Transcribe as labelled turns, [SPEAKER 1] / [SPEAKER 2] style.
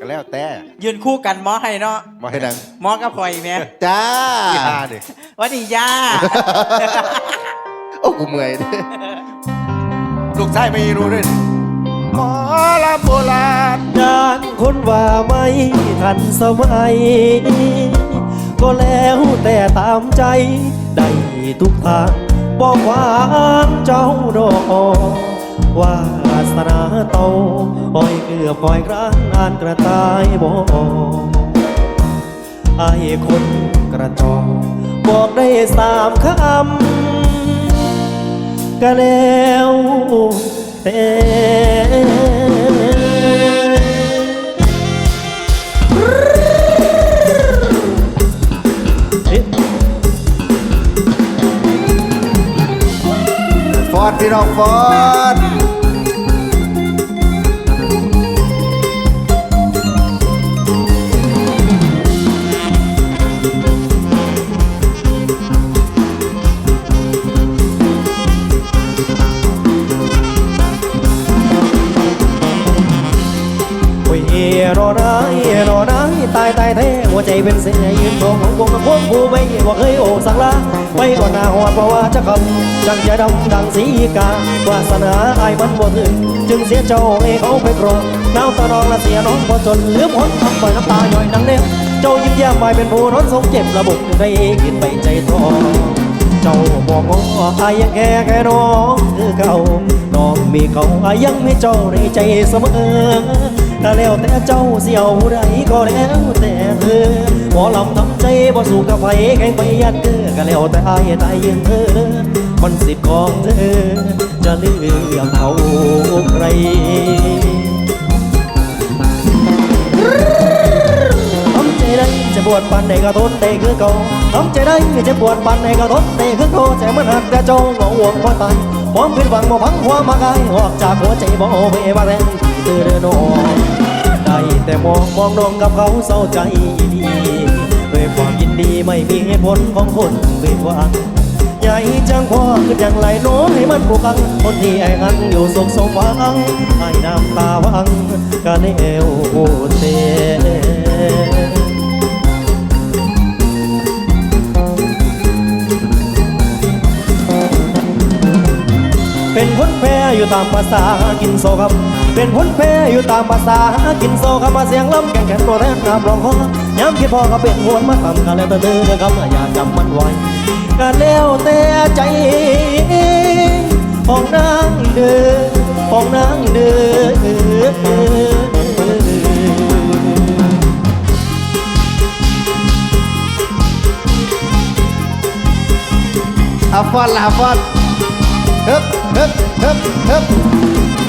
[SPEAKER 1] ก็แล้วแต่
[SPEAKER 2] ยืนคู่กันหมอให้เนาะ
[SPEAKER 1] มาให้ดัง
[SPEAKER 2] หมอกับข่อยแม่
[SPEAKER 3] จ้า
[SPEAKER 1] ที่หาดิ
[SPEAKER 2] หวันดีย่า
[SPEAKER 3] โอ้กูเมื่อยเด้
[SPEAKER 1] ลูกชายไม่รู้ด้วยหมอลำโบราณ
[SPEAKER 4] ยานคนว่าไม่ทันสมัย ก็แล้วแต่ตามใจ ได้ทุกทางบอกว่าเจ้าดอกวา สนาโตปล่อยเกือบปล่อยครั้งนานกระต่ายบอกไอ้คนกระจอกบอกได้สามคำก็แล้วแต่เอ๊ะ
[SPEAKER 3] ฟอดพี่น้องฟอด
[SPEAKER 4] รอได้รอได้ตายตายแท้หัวใจเป็นเสียยืนทองของวงกับพวกผู้ไม่ว่าเคยโอกสักลาไม่อ่อนหน้าหอดเพราะว่าจะคำจังใจดำดังสีกาวาสนาอายมันบ่ถึงจึงเสียเจ้าให้เขาไปกรองน้ำตาน้องละเสียน้องพอจนเลือพ้นทำปล่อยน้ำตาย่อยดังเน็บเจ้ายิ้มแย้มไปเป็นผู้นอนทรงเจ็บระบบได้กินไปใจทองเจ้าบอกว่าอายยังแค่แค่น้องคือเก่าน้องมีเขาอายยังไมีเจ้าในใจเสมอ ถ้าแล้วแต่เจ้าเสียวใดก็แล้วแต่เธอหมอลำทำใจบ่สู้กับไฟแข่งไปยัดเกอก็แล้วแต่อายตายยืนเธอมันสิทธิ์ของเธอ จะเลือกเอาใครทำใจได้จะบวชปันใดก็ทนได้คือเก่าทำใจได้จะบวชปันใดก็ทนได้คือเก่าใจมันหักแต่เจ้าหงห่วงว่าตาย มองผิดหวังบ่พังความมากายออกจากหัวใจบ่เวบาแรงที่เธอเดินออกได้แต่มองมองน้องกับเขาเศร้าใจดีด้วยความยินดีไม่มีเหตุผลของคนเบิดหวังใหญ่จังพ่อคือจังไหลโน้ให้มันผูกกันคนที่ไอ้หันอยู่สุขสมหวังไอ้น้ำตาวังกันเอว เป็นพนแพ้อยู่ตามภาษากินโซครับ เป็นพนแพ้อยู่ตามภาษากินโซครับมาเสียงล้ำแก่งแข็งตัวแทนน้ำร้องคอย้ำคิดพอก็เป็นหวนมาทำกันแล้วแต่เธอครับอย่าจำมันไว้กันแล้วแต่ใจของนางเด้อของนางเด้อ
[SPEAKER 3] อาฟอด ละอา